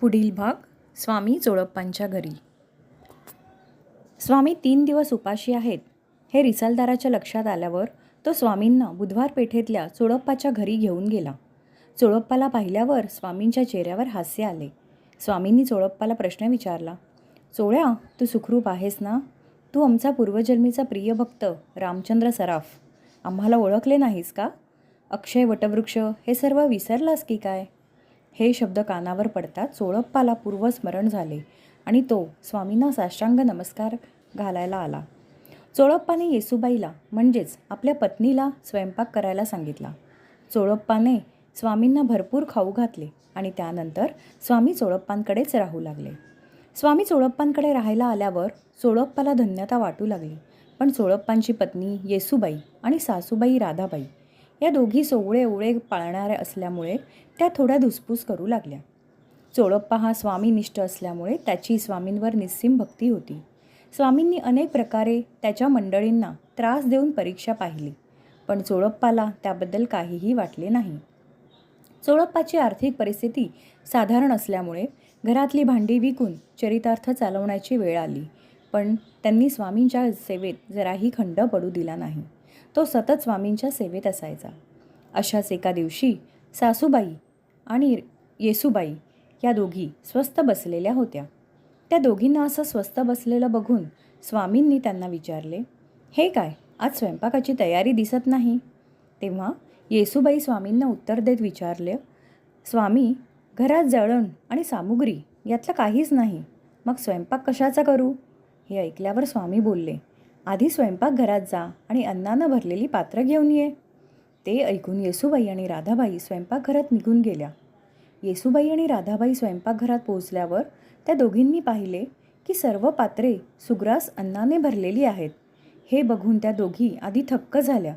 पुढील भाग स्वामी चोळप्पांच्या घरी. स्वामी तीन दिवस उपाशी आहेत. हे रिसालदाराच्या लक्षात आल्यावर तो स्वामींना बुधवार पेठेतल्या चोळप्पाच्या घरी घेऊन गेला. चोळप्पाला पाहिल्यावर स्वामींच्या चेहऱ्यावर हास्य आले. स्वामींनी चोळप्पाला प्रश्न विचारला चोळ्या तू सुखरूप आहेस ना? तू आमचा पूर्वजन्मीचा प्रिय भक्त रामचंद्र सराफ. आम्हाला ओळखले नाहीस का? अक्षय वटवृक्ष हे सर्व विसरलास की काय? हे शब्द कानावर पडताच चोळप्पाला पूर्वस्मरण झाले आणि तो स्वामींना साष्टांग नमस्कार घालायला आला. चोळप्पाने येसुबाईला म्हणजेच आपल्या पत्नीला स्वयंपाक करायला सांगितला. चोळप्पाने स्वामींना भरपूर खाऊ घातले आणि त्यानंतर स्वामी चोळप्पांकडेच राहू लागले. स्वामी चोळप्पांकडे राहायला आल्यावर चोळप्पाला धन्यता वाटू लागली. पण चोळप्पांची पत्नी येसुबाई आणि सासूबाई राधाबाई या दोघी सोवळे ओवळे पाळणाऱ्या असल्यामुळे त्या थोड्या धुसफूस करू लागल्या. चोळप्पा हा स्वामीनिष्ठ असल्यामुळे त्याची स्वामींवर निस्सीम भक्ती होती. स्वामींनी अनेक प्रकारे त्याच्या मंडळींना त्रास देऊन परीक्षा पाहिली पण चोळप्पाला त्याबद्दल काहीही वाटले नाही. चोळप्पाची आर्थिक परिस्थिती साधारण असल्यामुळे घरातली भांडी विकून चरितार्थ चालवण्याची वेळ आली पण त्यांनी स्वामींच्या सेवेत जराही खंड पडू दिला नाही. तो सतत स्वामींच्या सेवेत असायचा. अशाच एका दिवशी सासूबाई आणि येसुबाई या दोघी स्वस्त बसलेल्या होत्या. त्या दोघींना असं स्वस्त बसलेलं बघून स्वामींनी त्यांना विचारले हे काय आज स्वयंपाकाची तयारी दिसत नाही? तेव्हा येसूबाई स्वामींना उत्तर देत विचारले स्वामी घरात जळण आणि सामुग्री यातलं काहीच नाही. मग स्वयंपाक कशाचा करू? हे ऐकल्यावर स्वामी बोलले आधी स्वयंपाकघरात जा आणि अन्नानं भरलेली पात्र घेऊन ये. ते ऐकून येसुबाई आणि राधाबाई स्वयंपाकघरात निघून गेल्या. येसुबाई आणि राधाबाई स्वयंपाकघरात पोहोचल्यावर त्या दोघींनी पाहिले की सर्व पात्रे सुग्रास अन्नाने भरलेली आहेत. हे बघून त्या दोघी आधी थक्क झाल्या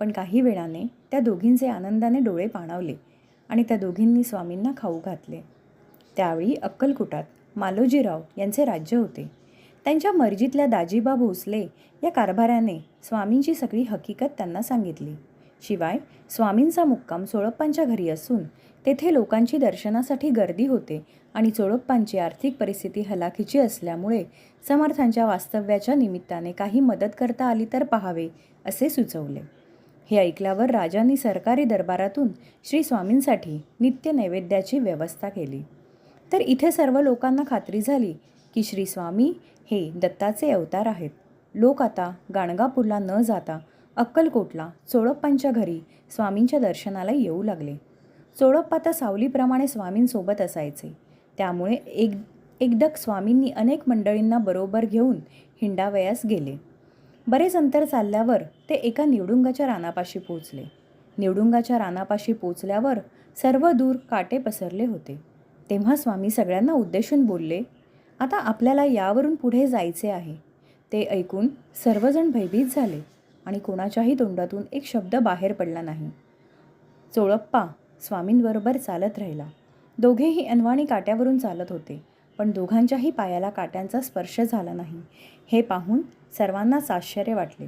पण काही वेळाने त्या दोघींचे आनंदाने डोळे पाणावले आणि त्या दोघींनी स्वामींना खाऊ घातले. त्यावेळी अक्कलकुटात मालोजीराव यांचे राज्य होते. त्यांच्या मर्जीतल्या दाजीबा भोसले या कारभाऱ्याने स्वामींची सगळी हकीकत त्यांना सांगितली. शिवाय स्वामींचा मुक्काम चोळप्पांच्या घरी असून तेथे लोकांची दर्शनासाठी गर्दी होते आणि चोळप्पांची आर्थिक परिस्थिती हलाखीची असल्यामुळे समर्थांच्या वास्तव्याच्या निमित्ताने काही मदत करता आली तर पहावे असे सुचवले. हे ऐकल्यावर राजांनी सरकारी दरबारातून श्री स्वामींसाठी नित्य नैवेद्याची व्यवस्था केली. तर इथे सर्व लोकांना खात्री झाली की श्री स्वामी हे दत्ताचे अवतार आहेत. लोक आता गाणगापूरला न जाता अक्कलकोटला चोळप्पांच्या घरी स्वामींच्या दर्शनाला येऊ लागले. चोळप्पा तर सावलीप्रमाणे स्वामींसोबत असायचे. त्यामुळे एक एकदक स्वामींनी अनेक मंडळींना बरोबर घेऊन हिंडावयास गेले. बरेच अंतर चालल्यावर ते एका निवडुंगाच्या रानापाशी पोचले निवडुंगाच्या रानापाशी पोचल्यावर सर्व दूर काटे पसरले होते. तेव्हा स्वामी सगळ्यांना उद्देशून बोलले आता आपल्याला यावरून पुढे जायचे आहे. ते ऐकून सर्वजण भयभीत झाले आणि कोणाच्याही तोंडातून एक शब्द बाहेर पडला नाही. चोळप्पा स्वामींबरोबर चालत राहिला. दोघेही अनवाणी काट्यावरून चालत होते पण दोघांच्याही पायाला काट्यांचा स्पर्श झाला नाही हे पाहून सर्वांनाच आश्चर्य वाटले.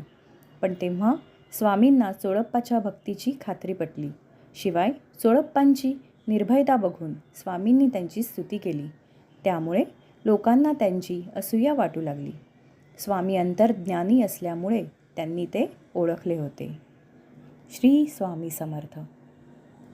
पण तेव्हा स्वामींना चोळप्पाच्या भक्तीची खात्री पटली. शिवाय चोळप्पांची निर्भयता बघून स्वामींनी त्यांची स्तुती केली. त्यामुळे लोकांना त्यांची असूया वाटू लागली. स्वामी अंतर्ज्ञानी असल्यामुळे त्यांनी ते ओळखले होते. श्री स्वामी समर्थ.